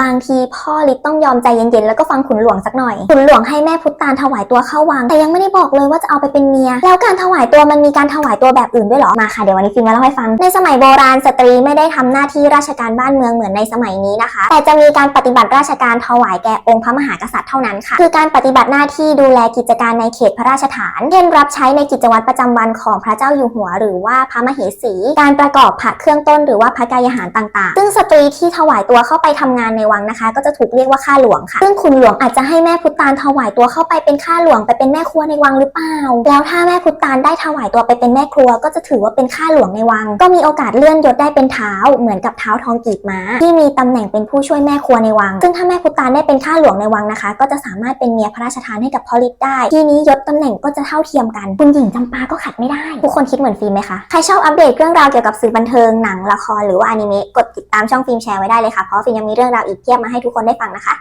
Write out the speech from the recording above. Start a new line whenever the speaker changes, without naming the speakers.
บางทีพ่อลิศต้องยอมใจเย็นๆ แล้วก็ฟังขุนหลวงสักหน่อย ขุนหลวงให้แม่พุทธตาลถวายตัวเข้าวัง แต่ยังไม่ได้บอกเลยว่าจะเอาไปเป็นเมีย แล้วการถวายตัวมันมีการถวายตัวแบบอื่นด้วยเหรอ มาค่ะเดี๋ยววันนี้ฟิล์มมาเล่าให้ฟัง ในสมัยโบราณสตรีไม่ได้ทำหน้าที่ราชการบ้านเมืองเหมือนในสมัยนี้นะคะ แต่จะมีการปฏิบัติราชการถวายแก่องค์พระมหากษัตริย์เท่านั้นค่ะ คือการปฏิบัติหน้าที่ดูแลกิจการในเขตพระราชฐาน เช่นรับใช้ในกิจวัตรประจำวันของพระเจ้าอยู่หัว หรือว่าพระมเหสี การประกอบผักเครื่องต้น หรือว่าพระกายอาหารต่าง ๆ ซึ่งสตรีที่ถวายตัวเข้าไปทำงานในวังนะคะ ก็จะถูกเรียกว่าข้าหลวงค่ะ ซึ่งขุนหลวงอาจจะให้แม่พุตาลถวายตัวเข้าไปเป็นข้าหลวงไปเป็นแม่ครัวในวังหรือเปล่า แล้วถ้าแม่พุตาลได้ถวายตัวไปเป็นแม่ครัว ก็จะถือว่าเป็นข้าหลวงในวัง ก็มีโอกาสเลื่อนยศได้เป็นเท้าเหมือนกับเท้าทองกีบม้า ที่มีตำแหน่งเป็นผู้ช่วยแม่ครัวในวัง ซึ่งถ้าแม่พุตาลได้เป็นข้าหลวงในวังนะคะ ก็จะสามารถเป็นเมียพระราชทานให้กับพ่อฤทธิ์ได้ ทีนี้ยศตำแหน่งก็จะเท่าเทียมกัน คุณหญิงจำปาก็ขัดไม่ได้ ทุกคนคิดเหมือนฟิล์มไหมคะ ใครชอบอัปเดตเรื่องราวเกี่ยวกับสื่อบันเทิงหนังละครหรือว่าอนิเมะกดติดตามช่องฟิล์มแชร์ไว้ได้เลยค่ะเพราะฟิล์มยังมีเรื่องราวอีกเทียบมาให้ทุกคนได้ฟังนะคะ